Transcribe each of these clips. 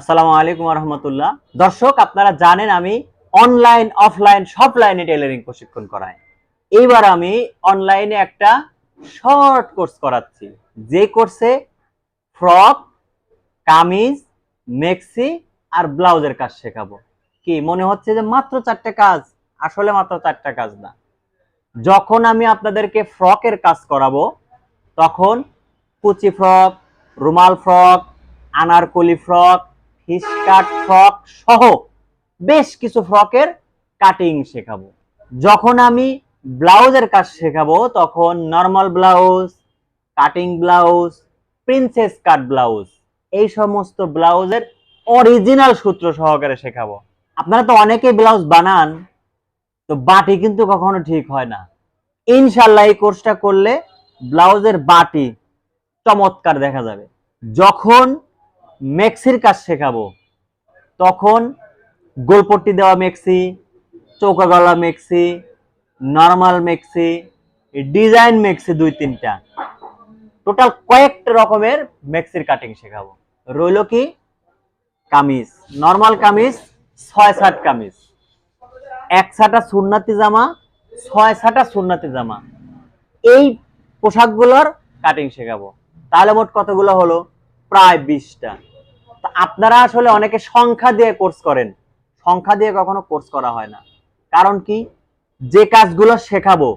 আসসালামু আলাইকুম রহমতুল্লাহ দর্শক, আপনারা জানেন আমি অনলাইন অফলাইন সব লাইনে টেলারিং প্রশিক্ষণ করাই। এইবার আমি অনলাইনে একটা শর্ট কোর্স করাচ্ছি। যে কোর্সে ফ্রক কামিজ মেক্সি আর ব্লাউজের কাজ শেখাবো। কি, মনে হচ্ছে যে মাত্র চারটে কাজ? আসলে মাত্র চারটা কাজ না। যখন আমি আপনাদেরকে ফ্রকের কাজ করাবো, তখন কুচি ফ্রক রুমাল frock Anarkali frock fish cut frock সহ বেশ কিছু ফ্রকের কাটিং শেখাবো। যখন আমি ব্লাউজের কাজ শেখাবো, তখন normal blouse cutting blouse princess cut blouse এই সমস্ত ব্লাউজের অরিজিনাল সূত্র সহকারে শেখাবো। আপনারা তো অনেকেই ব্লাউজ বানান, তো বাটি কিন্তু কখনো ঠিক হয় না। ইনশাল্লাহ এই কোর্সটা করলে ব্লাউজের বাটি চমৎকার দেখা যাবে। যখন মেক্সির কাজ শেখাবো। তখন গোলপট্টি দেওয়া মেক্সি, চৌকা গলা maxi, normal maxi, design maxi দুই তিনটা। টোটাল কয়েকটা রকমের মেক্সির কাটিং শেখাবো। রইল কি? কামিজ। নর্মাল কামিজ, ছয় সাত কামিজ। এক সাটা সুন্নাতি জামা, ছয় সাটা সুন্নাতি জামা। এই পোশাকগুলোর কাটিং শেখাবো। তাহলে মোট কতগুলো হলো? প্রায় বিশটা। আপনারা আসলে অনেকে সংখ্যা দিয়ে কোর্স করেন। সংখ্যা দিয়ে কখনো কোর্স করা হয় না। কারণ কি? যে কাজগুলো শেখাবো,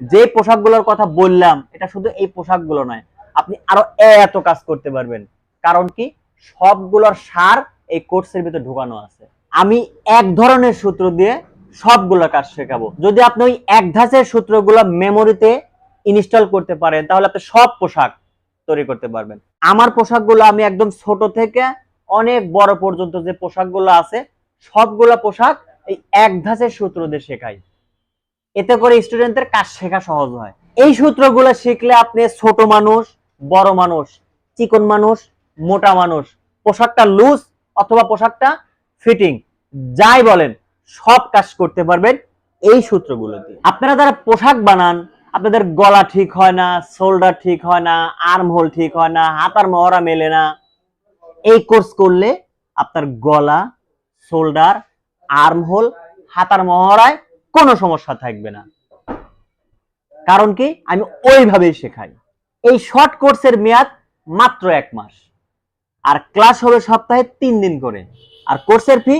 যে পোশাকগুলোর কথা বললাম, এটা শুধু এই পোশাকগুলো নয়, আপনি আরও এত কাজ করতে পারবেন। কারণ কি? সবগুলোর সার এই কোর্সের ভিতরে ঢুকানো আছে। আমি এক ধরনের সূত্র দিয়ে সবগুলো কাজ শেখাবো। যদি আপনি ওই এক ধাঁচের সূত্রগুলো মেমোরিতে ইনস্টল করতে পারেন, তাহলে আপনি সব পোশাক তৈরি করতে পারবেন। আমার পোশাকগুলো আমি একদম ছোট থেকে অনেক বড় পর্যন্ত যে পোশাকগুলো আছে, সবগুলো পোশাক এই এক ধাঁচের সূত্র দিয়ে শেখাই এতে করে স্টুডেন্টদের কাজ শেখা সহজ হয়। এই সূত্রগুলো শিখলে আপনি ছোট মানুষ, বড় মানুষ, চিকন মানুষ, মোটা মানুষ, পোশাকটা লুজ অথবা পোশাকটা ফিটিং যাই বলেন, সব কাজ করতে পারবেন এই সূত্রগুলো দিয়ে আপনারা যারা পোশাক বানান, আপনাদের গলা ঠিক হয় না শোল্ডার ঠিক হয় না আর্ম হোল ঠিক হয় না, হাতার মহড়া মেলে না এই কোর্স করলে আপনার গলা, শোল্ডার আর্ম হোল হাতার মহড়ায় কোনো সমস্যা থাকবে না। কারণ কি? আমি ওইভাবেই শেখাই। এই শর্ট কোর্সের মেয়াদ মাত্র এক মাস। আর ক্লাস হবে সপ্তাহে তিন দিন করে। আর কোর্সের ফি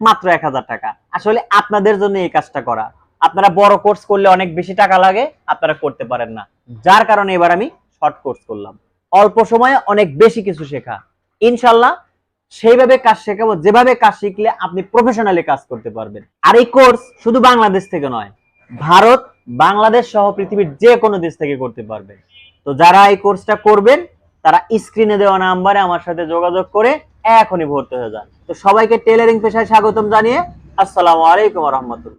মাত্র এক হাজার টাকা। আসলে আপনাদের জন্য এই কাজটা করা। আপনারা বড় কোর্স করলে অনেক বেশি টাকা লাগে, আপনারা করতে পারেন না। যার কারণে এবার আমি শর্ট কোর্স করলাম। অল্প সময়ে অনেক বেশি কিছু শেখা। ইনশাল্লাহ সেইভাবে কাজ শেখাবো, যেভাবে কাজ শিখলে আপনি প্রফেশনালি কাজ করতে পারবেন। আর এই কোর্স শুধু বাংলাদেশ থেকে নয়, ভারত, বাংলাদেশ সহ পৃথিবীর যে কোনো দেশ থেকে করতে পারবেন তো যারা এই কোর্সটা করবেন, তারা স্ক্রিনে দেওয়া নাম্বারে আমার সাথে যোগাযোগ করে এখনই ভর্তি হয়ে যান। তো সবাইকে টেলারিং পেশায় স্বাগতম জানিয়ে আসসালামু আলাইকুম রহমতুল্লাহ।